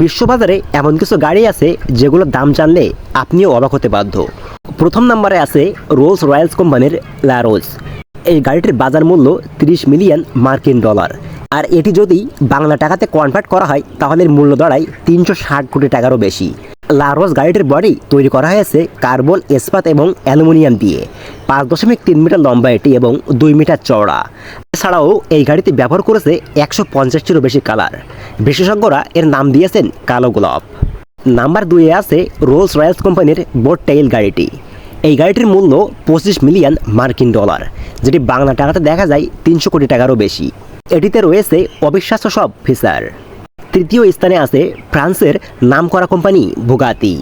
বিশ্ববাজারে এমন কিছু গাড়ি আছে যেগুলোর দাম জানলে আপনিও অবাক হতে বাধ্য। প্রথম নম্বরে আছে রোলস রয়্যালস কোম্পানির ল্যারোজ এই গাড়িটির বাজার মূল্য তিরিশ মিলিয়ন মার্কিন ডলার। আর এটি যদি বাংলা টাকাতে কনভার্ট করা হয়, তাহলে এর মূল্য দাঁড়ায় তিনশো ষাট কোটি টাকারও বেশি। লারোস গাড়িটির বডি তৈরি করা হয়েছে কার্বন ইস্পাত এবং অ্যালুমিনিয়াম দিয়ে। পাঁচ দশমিক তিন মিটার লম্বা এটি এবং দুই মিটার চওড়া। এছাড়াও এই গাড়িতে ব্যবহার করেছে একশো পঞ্চাশটিরও বেশি কালার। বিশেষজ্ঞরা এর নাম দিয়েছেন কালো গোলাপ। নাম্বার দুইয়ে আছে রোলস রয়্যালস কোম্পানির বোট টেইল গাড়িটি। এই গাড়িটির মূল্য পঁচিশ মিলিয়ন মার্কিন ডলার, যেটি বাংলা টাকাতে দেখা যায় তিনশো কোটি টাকারও বেশি। এটিতে রয়েছে অবিশ্বাস্য সব ফিচার। তৃতীয় স্থানে আছে ফ্রান্সের নামকরা কোম্পানি বুগাতি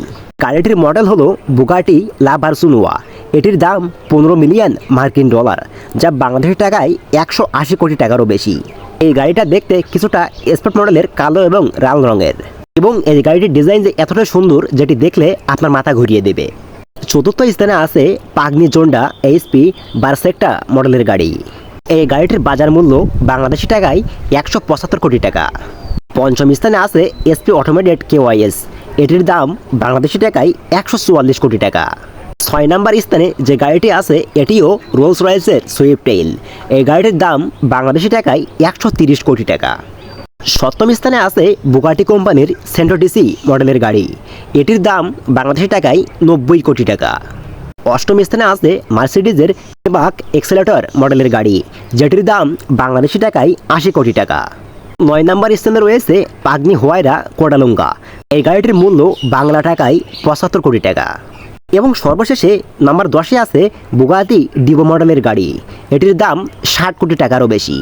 গাড়িটির মডেল হলো বুগাটি লা বার্সুনোয়া এটির দাম পনেরো মিলিয়ন মার্কিন ডলার, যা বাংলাদেশি টাকায় একশো আশি কোটি টাকারও বেশি। এই গাড়িটা দেখতে কিছুটা স্পোর্ট মডেলের কালো এবং লাল রঙের। এবং এই গাড়িটির ডিজাইন যে এতটাই সুন্দর, যেটি দেখলে আপনার মাথা ঘুরিয়ে দেবে। চতুর্থ স্থানে আছে পাগনি জোন্ডা এইচপি বারসেক্টা মডেলের গাড়ি। এই গাড়িটির বাজার মূল্য বাংলাদেশি টাকায় একশো পঁচাত্তর কোটি টাকা। পঞ্চম স্থানে আছে এসপি অটোমেটেড কেওয়াইএস। এটির দাম বাংলাদেশি টাকায় একশো চুয়াল্লিশ কোটি টাকা। ছয় নাম্বার স্থানে যে গাড়িটি আছে, এটিও রোলস রয়েলসের সুইফটেইল এই গাড়িটির দাম বাংলাদেশি টাকায় একশো কোটি টাকা। সপ্তম স্থানে আছে বুগাটি কোম্পানির সেন্টোডিসি মডেলের গাড়ি। এটির দাম বাংলাদেশি টাকায় নব্বই কোটি টাকা। অষ্টম স্থানে আছে মার্সিডিজের বাক এক্সেলেটর মডেলের গাড়ি, যেটির দাম বাংলাদেশি টাকায় আশি কোটি টাকা। নয় নম্বর স্থানে রয়েছে পাগনি হোয়াইরা কোডালুঙ্গা এই গাড়িটির মূল্য বাংলা টাকায় পঁচাত্তর কোটি টাকা। এবং সর্বশেষে নাম্বার দশে আছে বুগাতি ডিভো মডেলের গাড়ি। এটির দাম ষাট কোটি টাকারও বেশি।